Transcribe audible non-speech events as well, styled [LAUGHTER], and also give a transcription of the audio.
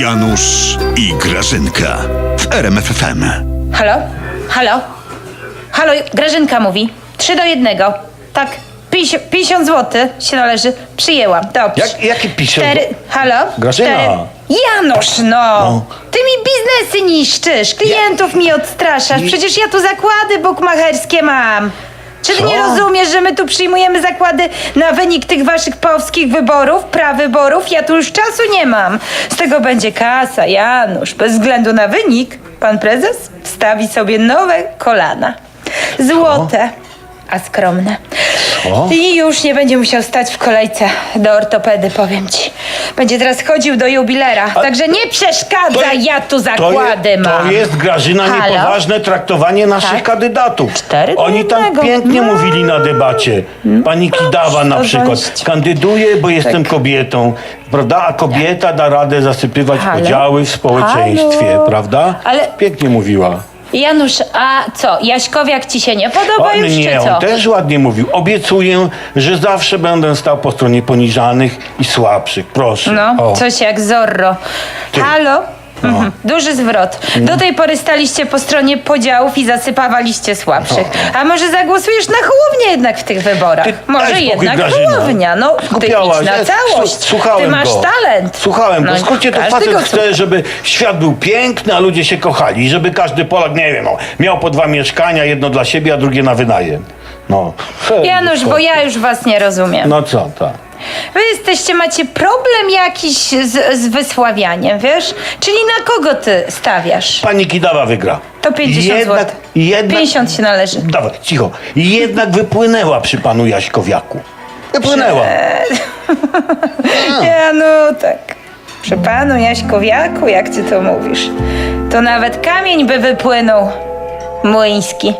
Janusz i Grażynka w RMFFM. Halo? Halo? Halo, Grażynka mówi. Trzy do jednego. Tak, 50, 50 zł się należy. Przyjęłam, dobrze. Jak- jakie 50 Cztery, halo? Grażyna. Cztery. Janusz, no. Ty mi biznesy niszczysz, klientów mi odstraszasz. Przecież ja tu zakłady bukmacherskie mam. Czy ty Co? nie rozumiesz, że my tu przyjmujemy zakłady na wynik tych waszych powskich wyborów, prawyborów? Ja tu już czasu nie mam. Z tego będzie kasa, Janusz. Bez względu na wynik, pan prezes wstawi sobie nowe kolana. Złote, a skromne. I już nie będzie musiał stać w kolejce do ortopedy, powiem ci. Będzie teraz chodził do jubilera. Także nie przeszkadza, ja tu zakłady to, je, mam. to jest Grażyna Halo? niepoważne traktowanie naszych Tak. kandydatów. Cztery do Oni tam jednego. pięknie No. mówili na debacie. Pani Kidawa na to przykład. dość. Kandyduję, bo jestem Tak. kobietą. Prawda? A kobieta da radę zasypywać Halo? podziały w społeczeństwie. Halo? Prawda? Ale- Pięknie mówiła. Janusz, a co, Jaśkowiak ci się nie podoba On już, nie, czy co? on też ładnie mówił. Obiecuję, że zawsze będę stał po stronie poniżanych i słabszych. Proszę. No, O. coś jak Zorro. Halo? Mhm. Duży zwrot. Do tej pory staliście po stronie podziałów i zasypawaliście słabszych. A może zagłosujesz na Hołownię jednak w tych wyborach? Ty może spokój, jednak Grażyna. Hołownia. No, ty idź na całość. Słuchałem ty masz go. talent. Słuchałem No go. W skrócie to każdy facet go chce, żeby świat był piękny, a ludzie się kochali. I żeby każdy Polak, nie wiem, no, miał po dwa mieszkania, jedno dla siebie, a drugie na wynajem. No. Janusz, bo ja już was nie rozumiem. No co, tak. Wy jesteście, macie problem jakiś z, z wysławianiem, wiesz? Czyli na kogo ty stawiasz? Pani Kidawa wygra. To 50 jednak, zł. Jednak, 50 się należy. Dawaj, cicho. Jednak wypłynęła przy panu Jaśkowiaku. Wypłynęła. [LAUGHS] Ja no tak. Przy panu Jaśkowiaku, jak ty to mówisz, to nawet kamień by wypłynął młyński.